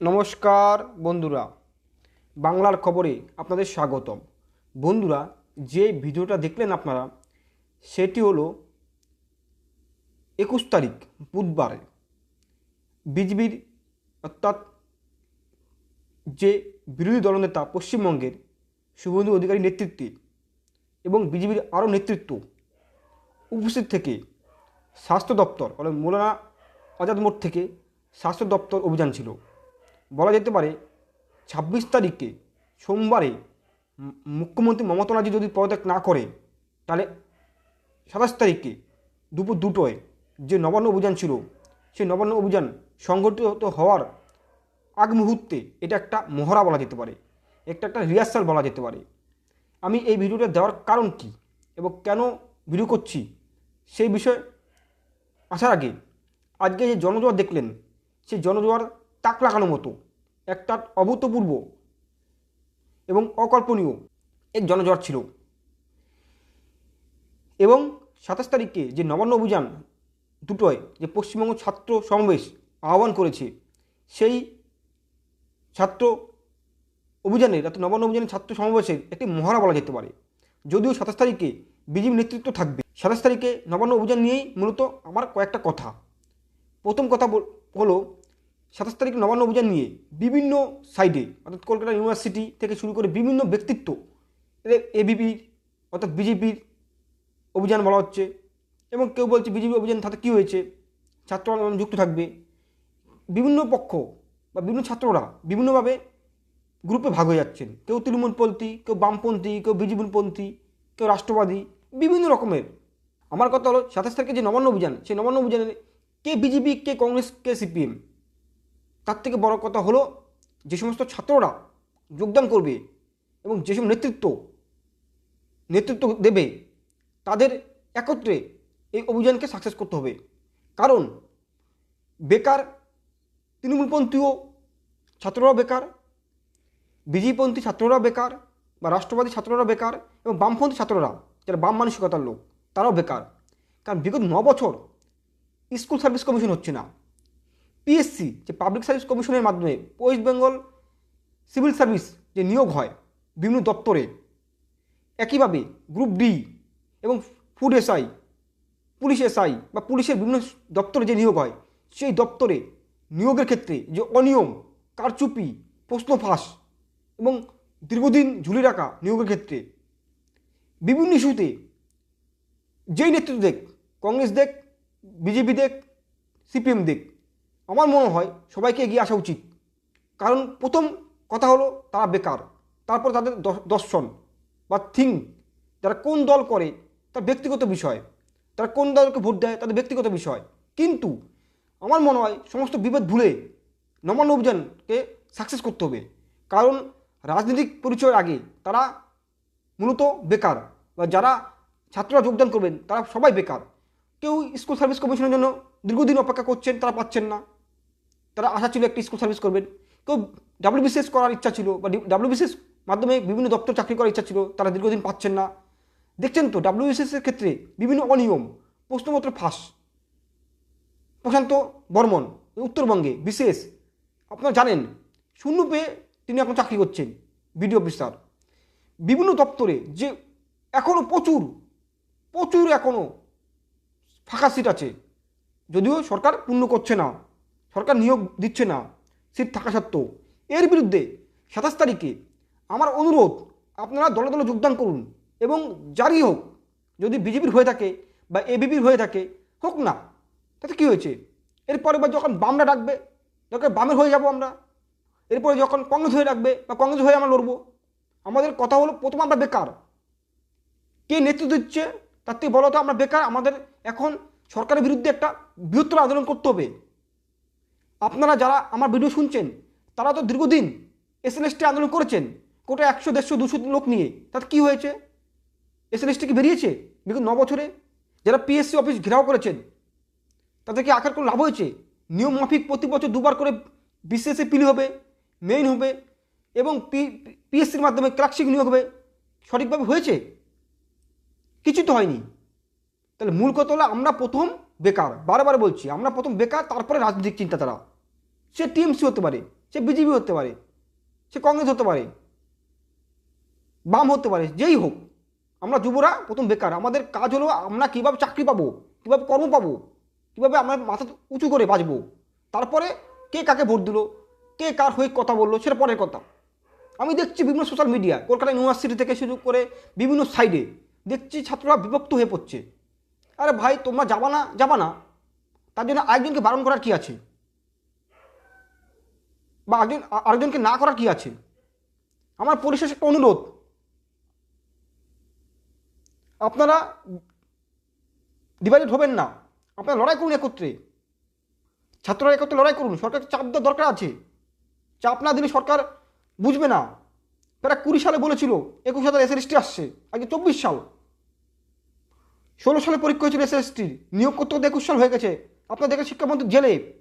নমস্কার বন্ধুরা, বাংলার খবরে আপনাদের স্বাগতম। বন্ধুরা, যে ভিডিওটা দেখলেন আপনারা, সেটি হলো একুশ তারিখ, বুধবার। বিজেপির অর্থাৎ যে বিরোধী দলনেতা পশ্চিমবঙ্গের শুভেন্দু অধিকারী নেতৃত্বে এবং বিজেপির আরও নেতৃত্ব উপস্থিত থেকে স্বাস্থ্য দপ্তর অর্থাৎ মৌলানা আজাদ মোড় থেকে স্বাস্থ্য দপ্তর অভিযান ছিল। বলা যেতে পারে, ছাব্বিশ তারিখে সোমবারে মুখ্যমন্ত্রী মমতা ব্যানার্জি যদি পদত্যাগ না করে, তাহলে সাতাশ তারিখে দুপুর দুটোয় যে নবান্ন অভিযান ছিল, সেই নবান্ন অভিযান সংগঠিত হওয়ার আগ মুহূর্তে এটা একটা মহড়া বলা যেতে পারে, একটা একটা রিহার্সাল বলা যেতে পারে। আমি এই ভিডিওটা দেওয়ার কারণ কি এবং কেন ভিডিও করছি, সেই বিষয়ে আসার আগে আজকে যে জনজোয়ার দেখলেন, সেই জনজোয়ার তাক লাগানো মতো। একটা অভূতপূর্ব এবং অকল্পনীয় এক জনজোয়ার ছিল। এবং সাতাশ তারিখে যে নবান্ন অভিযান দুটোয় যে পশ্চিমবঙ্গ ছাত্র সমাবেশ আহ্বান করেছে, সেই ছাত্র অভিযানের অর্থাৎ নবান্ন অভিযানের ছাত্র সমাবেশের একটি মহড়া বলা যেতে পারে। যদিও সাতাশ তারিখে বিজেপি নেতৃত্ব থাকবে। সাতাশ তারিখে নবান্ন অভিযান নিয়েই মূলত আমার কয়েকটা কথা। প্রথম কথা হলো সাতাশ তারিখ নবান্ন অভিযান নিয়ে বিভিন্ন সাইডে, অর্থাৎ কলকাতা ইউনিভার্সিটি থেকে শুরু করে বিভিন্ন ব্যক্তিত্ব এবিপির অর্থাৎ বিজেপির অভিযান বলা হচ্ছে। এবং কেউ বলছে বিজেপি অভিযান তাতে কী হয়েছে? ছাত্র আন্দোলন যুক্ত থাকবে। বিভিন্ন পক্ষ বা বিভিন্ন ছাত্ররা বিভিন্নভাবে গ্রুপে ভাগ হয়ে যাচ্ছেন। কেউ তৃণমূলপন্থী, কেউ বামপন্থী, কেউ বিজেপিপন্থী কেউ রাষ্ট্রবাদী, বিভিন্ন রকমের। আমার কথা হলো, সাতাশ তারিখে যে নবান্ন অভিযান, সেই নবান্ন অভিযানে কে বিজেপি কে কংগ্রেস, কে সিপিএম তার থেকে বড় কথা হলো যে সমস্ত ছাত্ররা যোগদান করবে এবং যেসব নেতৃত্ব নেতৃত্ব দেবে, তাদের একত্রে এই অভিযানকে সাকসেস করতে হবে। কারণ বেকার, তৃণমূলপন্থীও ছাত্ররাও বেকার, বিজেপিপন্থী ছাত্ররা বেকার বা রাষ্ট্রবাদী ছাত্ররা বেকার এবং বামপন্থী ছাত্ররা যারা বাম মানসিকতার লোক, তারাও বেকার। কারণ বিগত ন বছর স্কুল সার্ভিস কমিশন হচ্ছে না। পিএসসি যে পাবলিক সার্ভিস কমিশনের মাধ্যমে ওয়েস্ট বেঙ্গল সিভিল সার্ভিস যে নিয়োগ হয় বিভিন্ন দপ্তরে, একইভাবে গ্রুপ ডি এবং ফুড এসআই পুলিশ এসআই বা পুলিশের বিভিন্ন দপ্তরে যে নিয়োগ হয়, সেই দপ্তরে নিয়োগের ক্ষেত্রে যে অনিয়ম, কারচুপি প্রশ্ন ফাঁস এবং দীর্ঘদিন ঝুলি রাখা নিয়োগের ক্ষেত্রে বিভিন্ন ইস্যুতে যেই নেতৃত্ব দেখ, কংগ্রেস দেখ, বিজেপি দেখ, সিপিএম দেখ আমার মনে হয় সবাইকে এগিয়ে আসা উচিত। কারণ প্রথম কথা হলো তারা বেকার। তারপর তাদের দর্শন বা থিঙ্ক যারা কোন দল করে তার ব্যক্তিগত বিষয়। তারা কোন দলকে ভোট দেয় তাদের ব্যক্তিগত বিষয়। কিন্তু আমার মনে হয় সমস্ত বিভেদ ভুলে নবান্ন অভিযানকে সাকসেস করতে হবে। কারণ রাজনৈতিক পরিচয়ের আগে তারা মূলত বেকার বা যারা ছাত্ররা যোগদান করবেন তারা সবাই বেকার। কেউ স্কুল সার্ভিস কমিশনের জন্য দীর্ঘদিন অপেক্ষা করছেন, তারা পাচ্ছেন না। তারা আশা ছিল একটি স্কুল সার্ভিস করবেন। কেউ ডাব্লিউবিসিএস করার ইচ্ছা ছিল বা ডাব্লিউবিসিএস মাধ্যমে বিভিন্ন দপ্তর চাকরি করার ইচ্ছা ছিল, তারা দীর্ঘদিন পাচ্ছেন না। দেখছেন তো ডাব্লিউবিসিএস এর ক্ষেত্রে বিভিন্ন অনিয়ম, প্রশ্নপত্র ফাঁস। প্রশান্ত বর্মন, উত্তরবঙ্গে, বিশেষ। আপনারা জানেন, শূন্য পেয়ে তিনি এখন চাকরি করছেন, বিডিও অফিসার। বিভিন্ন দপ্তরে যে এখনও প্রচুর প্রচুর এখনও ফাঁকা সিট আছে। যদিও সরকার পূর্ণ করছে না। সরকার নিয়োগ দিচ্ছে না, সিট থাকা সত্ত্বেও। এর বিরুদ্ধে সাতাশ তারিখে আমার অনুরোধ, আপনারা দলে দলে যোগদান করুন এবং জারি হোক, যদি বিজেপির হয়ে থাকে বা এবিপির হয়ে থাকে, হোক না, তাতে কী হয়েছে? এরপরে বা যখন বামরা ডাকবে, যখন বামের হয়ে যাব আমরা, এরপরে যখন কংগ্রেস হয়ে ডাকবে বা কংগ্রেস হয়ে আমরা লড়বো, আমাদের কথা হলো প্রথম আমরা বেকার। কে নেতৃত্ব দিচ্ছে, তার থেকে বলো তো আমরা বেকার, আমাদের এখন সরকারের বিরুদ্ধে একটা বৃহত্তর আন্দোলন করতে হবে। আপনারা যারা আমার ভিডিও শুনছেন, তারা তো দীর্ঘদিন এসএলএসটি আন্দোলন করেছেন, কোটা একশো, দেড়শো, দুশো লোক নিয়ে। তাতে কী হয়েছে? এসএলএসটি কি বেরিয়েছে? বিগত ন বছরে যারা পিএসসি অফিস ঘেরাও করেছেন তাদের কি আকার কোনো লাভ হয়েছে? নিয়ম মাফিক প্রতি বছর দুবার করে বিসিএসএ পিলি হবে মেইন হবে, এবং পি পিএসসির মাধ্যমে ক্লার্কশিপ নিয়োগ হবে। সঠিকভাবে হয়েছে? কিছু তো হয়নি। তাহলে মূল কথা হলো আমরা প্রথম বেকার, বারবার বলছি, আমরা প্রথম বেকার, তারপরে রাজনৈতিক চিন্তাধারা। সে টিএমসি হতে পারে, সে বিজেপি হতে পারে, সে কংগ্রেস হতে পারে, বাম হতে পারে, যেই হোক। আমরা যুবরা প্রথম বেকার, আমাদের কাজ হলো আমরা কীভাবে চাকরি পাবো, কীভাবে কর্ম পাবো, কীভাবে আমরা মাথা উঁচু করে বাঁচবো। তারপরে কে কাকে ভোট দিল, কে কার হয়ে কথা বলল, সেটা পরের কথা। আমি দেখছি বিভিন্ন সোশ্যাল মিডিয়া কলকাতা ইউনিভার্সিটি থেকে শুরু করে বিভিন্ন সাইডে দেখছি ছাত্ররা বিভক্ত হয়ে পড়ছে। আরে ভাই, তোমরা যাবা না যাবা না। তার জন্য আরেকজনকে বারণ করার কি আছে? বা একজন আরেকজনকে না করার কি আছে? আমার পরিশেষ একটা অনুরোধ। আপনারা ডিভাইডেড হবেন না। আপনারা লড়াই করুন একত্রে। ছাত্ররা একত্রে লড়াই করুন। সরকারকে চাপ দেওয়ার দরকার আছে। চাপ না দিলে সরকার বুঝবে না। তারা কুড়ি সালে বলেছিল, একুশ হাজার এসএসটি আসছে। আগে চব্বিশ সাল। ষোলো সালে পরীক্ষা হয়েছিল এস এসএসটির নিয়োগ করতে করতে একুশ সাল হয়ে গেছে। আপনারা দেখেন শিক্ষামন্ত্রী জেলে।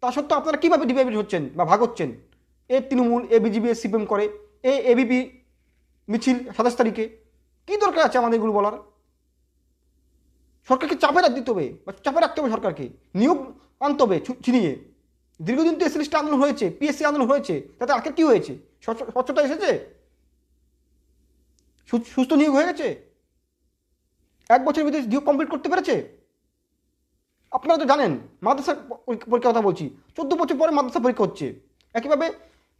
তা সত্ত্বেও আপনারা কীভাবে ডিভাইডেড হচ্ছেন বা ভাগ হচ্ছেন? এ তৃণমূল, এ বিজিবি এ সিপিএম করে, এ এবিপি মিছিল সাতাশ তারিখে। কী দরকার আছে আমাদের এগুলো বলার? সরকারকে চাপে রাখ দিতে হবে বা চাপে রাখতে হবে সরকারকে। নিয়োগ আনতে হবে ছিনিয়ে। দীর্ঘদিন তো এসএলএসটি আন্দোলন হয়েছে পিএসসি আন্দোলন হয়েছে, তাতে আগে কী হয়েছে? স্বচ্ছ- স্বচ্ছতা এসেছে? সুস্থ নিয়োগ হয়ে গেছে? এক বছরের ভিতরে নিয়োগ কমপ্লিট করতে পেরেছে? আপনারা তো জানেন মাদ্রাসা পরীক্ষার কথা বলছি। চোদ্দ বছর পরে মাদ্রাসা পরীক্ষা হচ্ছে। একইভাবে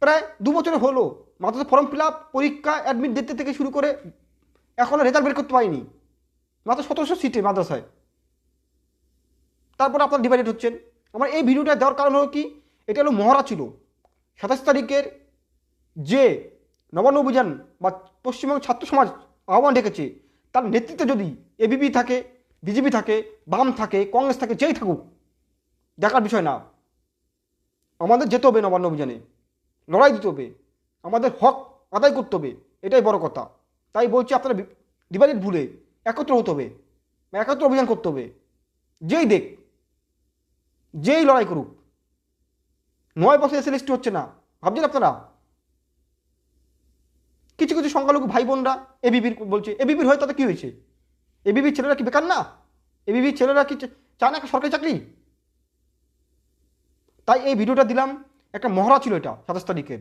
প্রায় দু বছরে হলো মাদ্রাসা ফর্ম ফিল আপ পরীক্ষা অ্যাডমিট দিতে থেকে শুরু করে এখনও রেজাল্ট বের করতে পারিনি। মাত্র সতেরোশো সিটে মাদ্রাসায়। তারপর আপনারা ডিভাইডেড হচ্ছেন। আমার এই ভিডিওটা দেওয়ার কারণ হলো কি? এটা হলো মহড়া ছিল। সাতাশ তারিখের যে নবান্ন অভিযান বা পশ্চিমবঙ্গ ছাত্র সমাজ আহ্বান ডেকেছে, তার নেতৃত্বে যদি এবিপি থাকে বিজেপি থাকে, বাম থাকে, কংগ্রেস থাকে, যেই থাকুক, দেখার বিষয় না। আমাদের যেতে হবে নবান্ন অভিযানে। লড়াই দিতে হবে। আমাদের হক আদায় করতে হবে। এটাই বড় কথা। তাই বলছি আপনারা ডিভাইডেড ভুলে একত্র হতে হবে। একত্র অভিযান করতে হবে। যেই দেখ, যেই লড়াই করুক, নয় বছর এসে লিস্ট হচ্ছে না। ভাবছেন আপনারা? কিছু কিছু সংখ্যালঘু ভাই বোনরা এবিপির বলছে এবিপির হয়ে তাতে কী হয়েছে? এবিপির ছেলেরা কি বেকার না? এবিবি ছেলেরা কি চান একটা সরকারি চাকরি? তাই এই ভিডিওটা দিলাম, একটা মহড়া ছিল এটা, সাতাশ তারিখে।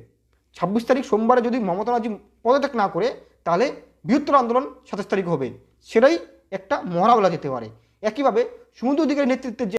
ছাব্বিশ তারিখ সোমবারে যদি মমতা ব্যানার্জি পদত্যাগ না করে, তাহলে বৃহত্তর আন্দোলন সাতাশ তারিখ হবে। সেটাই একটা মহড়া বলা যেতে পারে। একইভাবে সমুদ্র অধিকারী নেতৃত্বে যে